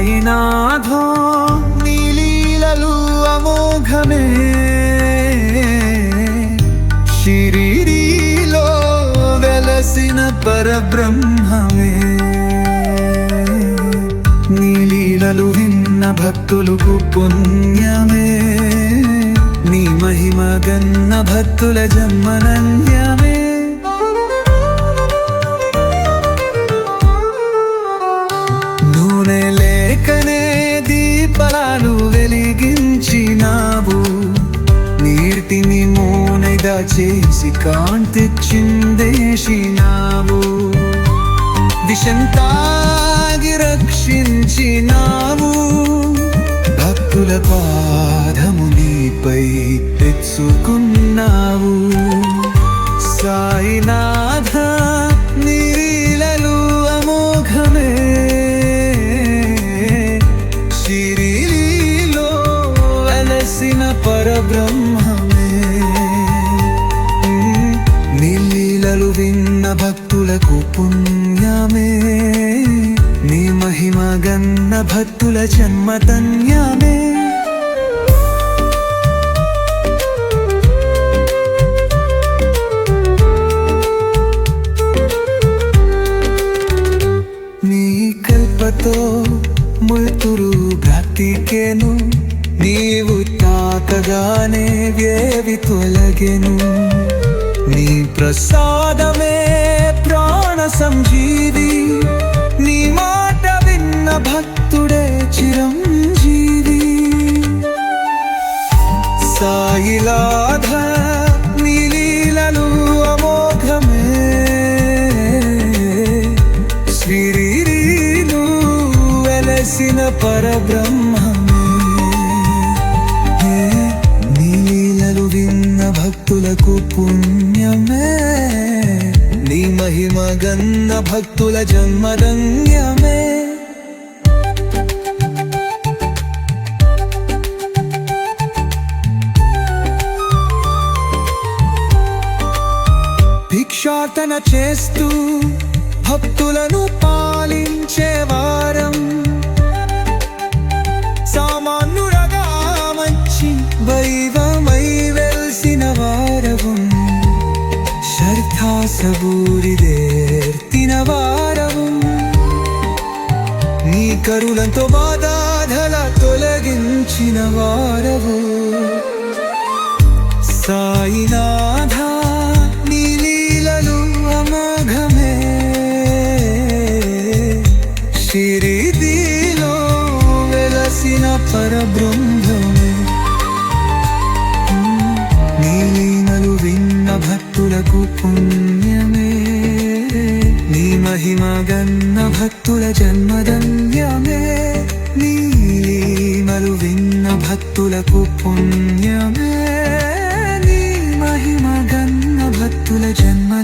సాయినాథో నీలీలలు అమోఘమే. శిరిడిలో వెలసిన పరబ్రహ్మమే. నీలీలలు విన్న భక్తులకు పుణ్యమే. నీ మహిమ గన్న భక్తుల జన్మనన్యమే. చేసి కాంతి చిందేసినావు విషంతాగి రక్షించినావు. భక్తుల పాదము నీపై తెచ్చుకున్నావు. సాయినాథ నీలలు అమోఘమే. శిరిలో అలసిన పరబ్రహ్మమే భక్తులకు పుణ్యమే. నీ మహిమ గన్న భక్తుల జన్మధన్యమే నీ కల్పతో మృతురు బ్రతికెను. నీవు తాకగానే వేవి తొలగెను. నీ ప్రసాదమే ప్రాణ సంజీవి. నీ మాట విన్న భక్తుడే చిరంజీవి. సాయిలాధ నీలీలలు అమోఘమే. శ్రీరీలు వెలసిన పరబ్రహ్మమే భక్తులకు పుణ్యమే. నీ మహిమ గన్న భక్తుల జన్మధన్యమే భిక్షాటన చేస్తూ భక్తులను పాలించే వారం. శ్రద్ధాసబూరిదేర్తిన వారవు నీ కరులంతో బాధాధల తొలగించిన వారవు సాయినాథ నీలీలలు అమోఘమే. శిరిదిలో వెలసిన పరబ్రహ్మమే. నీలీనలు విన్న భక్తులకు పుణ్యమే మగన్న భక్తుల జన్మధన్యమే. నీలీనలు విన్న భక్తులకు పుణ్యమే. నీ మహిమగన్న భక్తుల జన్మ